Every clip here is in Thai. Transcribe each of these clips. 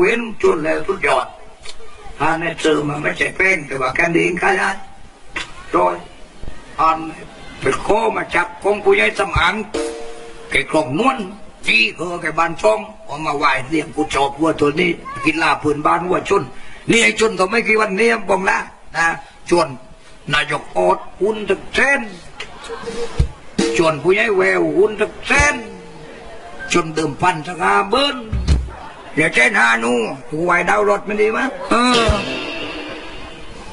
เว้นจนแล้วทุกยอดอันนี้เจอมาไม่ใช่แป้งแต่ว่าแกันดีกันได้โดยอันเป็นโคมาจับกองผู้ใหญ่สมานแก่กลองนวลจี้เออแก่บานช่องเอามาไหวเลี้ยงกูชอบวัวตัวนี้ กินลาพื้นบ้านวัวชนนี่ไอ้ชนตัวไม่กี่วันเนี้บองละนะชวนนายกอดหุ่นตึกเส้นชวนผู้ใหญ่แววหุ่นตึกเส้นชนเดิมพันสกาเบิ้ล เดี๋ยวเช่นฮานูกูไหวดาวรถมันดีมั้ยเออ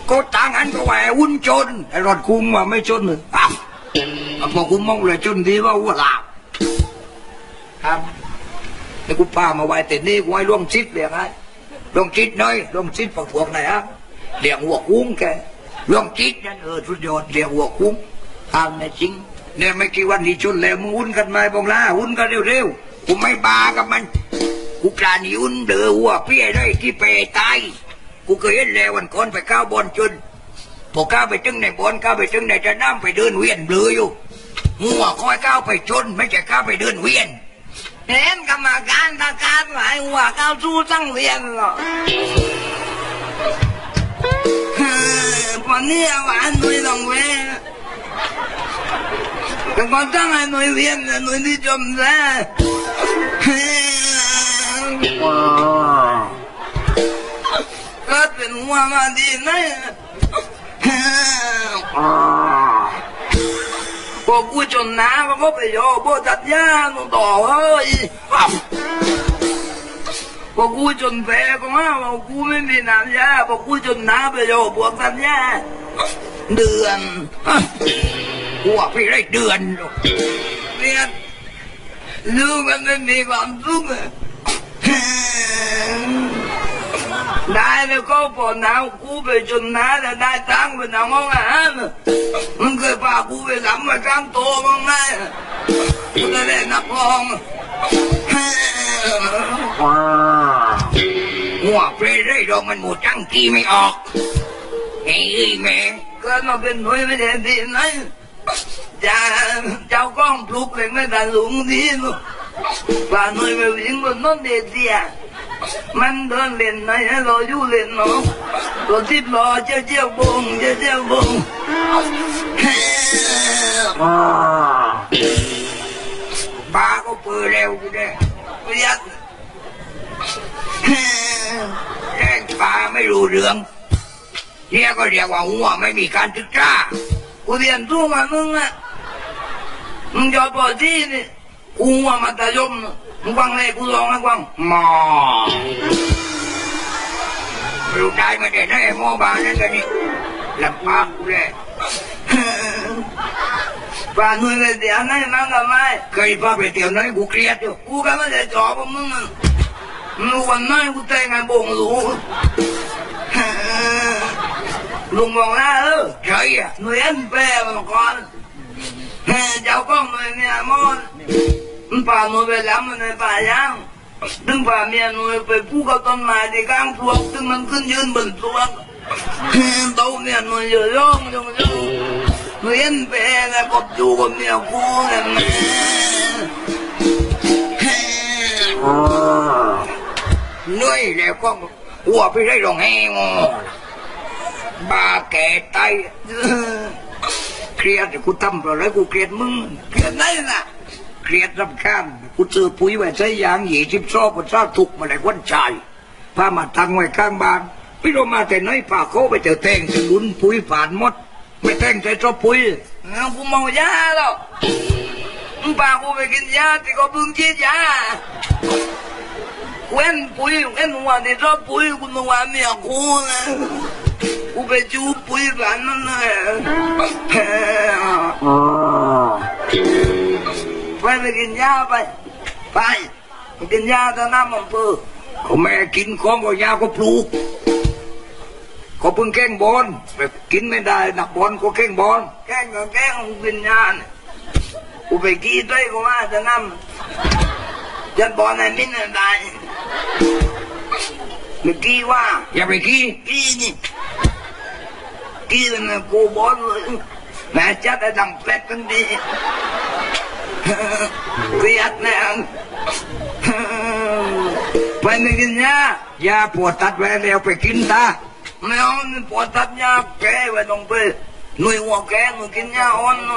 ก็ต่างอันก็ไหววุ่นจนไอ้รถคุ้มว่าไม่จนเลยอ้าวเอาพอคุ้มมองเลยจนดีว่าวัวลาบครับไอ้กูป้ามาไหวแต่นี่กูให้ล่วงชิดเรียกไงล่วงชิดน้อยล่วงชิดฝักพวกไหนฮะเรียกหัวคุ้มแกล่วงชิดนั่นเออสุดยอดเรียกหัวคุ้มทำในจริงเนี่ยไม่กี่วันนี้จนแล้วมึงวุ่นกันไหมบองล่าวุ่นกันเร็วๆกูไม่บากับมัน กูกลานิยุนเดือหัวเปี้ยได้ที่เปตายกูเคยเห็นแล้ววันก่อนไปก้าวบอลจนพอก้าวไปถึงในบอลก้าวไปถึงในจะน้ำไปเดินเวียนเบลออยู่หัวคอยก้าวไปชน ไม่ใช่ก้าวไปเดินเวียนเห็นกรรมการตะการหลายหัวก้าวสู้ตั้งเรียนหรอกวันนี้หวานหน่ยต้องเว้แต่ก่อนตั้งให้หน่วยเรียนหน่ยที่จมแท้ก็เป็นหัวมาดีนะพอกูจนน้าก็ไปโยโบตัดยาหนูต่อเฮ้ยพอกูจนแพ้ก็มาบอกกูไม่มีน้ำยาพอกูจนน้าไปโยบวกตัดยาเดือนหัวพี่ได้เดือนเนี่ยลูกมันไม่มีความสุขอะ ได้แล้วก็พอหนาวกูไปจนน้าแต่ได้ตังค์ไปทำห้องอาหารมันเคยพากูไปทำมาตั้งโตบ้งไหมกูจะได้นับพองหัวพี่ได้ดองมันหมดจังกี้ไม่ออกไอ้แม่กิดมาเป็นหน่วยไม่ได้ดีนะจะเจ้าก้องปลุกเลยไม่ได้หลงดีลูกป่าหน่วยไปวิ่งบนน้นเดียเดีย มันเดินเล่นไหนเราอยู่เล่นเนาะตัวทิพย์รอเจ้าเจ้าบงเจ้าเจ้าบงปาก็เปิดเร็วกูได้ประหยัดแรงปาไม่รู้เรื่องเนี่ยก็เรียกว่าหัวไม่มีการศึกษากูเรียนรู้มามึงอะมึงจอดปอที่นี่กูว่ามัธยมน่ะ มึงฟังเลยกูลองให้ฟังหมอรู้ได้ไม่ได้ได้หมอบานั่นกันนี่ลำปากกูเลยป่าหน่วยไปเสียนั่นนั่งกับไม่เคย มันป่าหน่วยเอ็นแปรมาก่อนเจ้าก้องหน่วมันป่าหน่วยไปแล้วมันในป่ายางดึงป่าเมียหน่วยไปกู้กับต้นไม้ที่กลางพวกซึ่งมันขึ้นยืนบนพวกเต้เนี่ยหน่วยเยอะย่องยองย่องหน่วยเอ็นแปรแล้วก็อยู่กับเมียกูเนี่ยเหนื่อยแล้วก็หัวไปได้รองแหงบาแก่ตายเครียดกูทำอะไรกูเครียดมึงเกิดได้น่ะ เครียดรำคาญกูเจอปุ๋ยไว้ใช้ยางหยีทิพชอบมันชาถูกมาได้วันชายพามาตั้งไว้ข้างบ้านพี่โรมาแต่น้อยป่าเขาไปเจอแตงจะลุนปุ๋ยผ่านมด ไม่แตงใจชอบปุ๋ยงั้นกูเมายาแล้วมึงพากูไปกินยาที่เขาเพิ่งฉีดยาเว้นปุ๋ยเว้นวันที่ชอบปุ๋ยกูนึกว่าเมียกูนะกูไปจูปุ๋ยกันนั่นเลย ไปไปกินยาไปไป ไปกินยาตอนน้ำมันเปื้อเขาแม่กินของก็ยาก็ปลูกเขาเพิ่งแกล้งบอลไปกินไม่ได้นักบอลก็แกล้งบอลแกล้งก็แกล้งกินยาเนี่ยกูไปกี้ด้วยกูว่าจะน้ำยันบอลในมิ้นอะไรเมื่อกี้ว่า อย่าไปขี้กี้นี่กี้เนี่ยกูบอลเลยแม่จัดได้ดังแปลกกันดี เครียดแน่ไปไม่กินยายาปวดตัดไว้แล้วไปกินตาไม่เอานปวดตัดยาแกไว้ตรงไปหน่วยหัวแกหนูกินยาอ่อนเน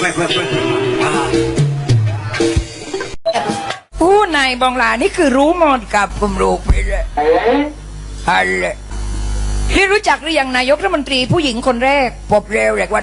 ไปไปไปผู้นายบองลานี่คือรู้หมดกับกลุ่มลูกไปเลยฮัลโหลที่รู้จักหรือยังนายกรัฐมนตรีผู้หญิงคนแรก พบเร็วแรกวัน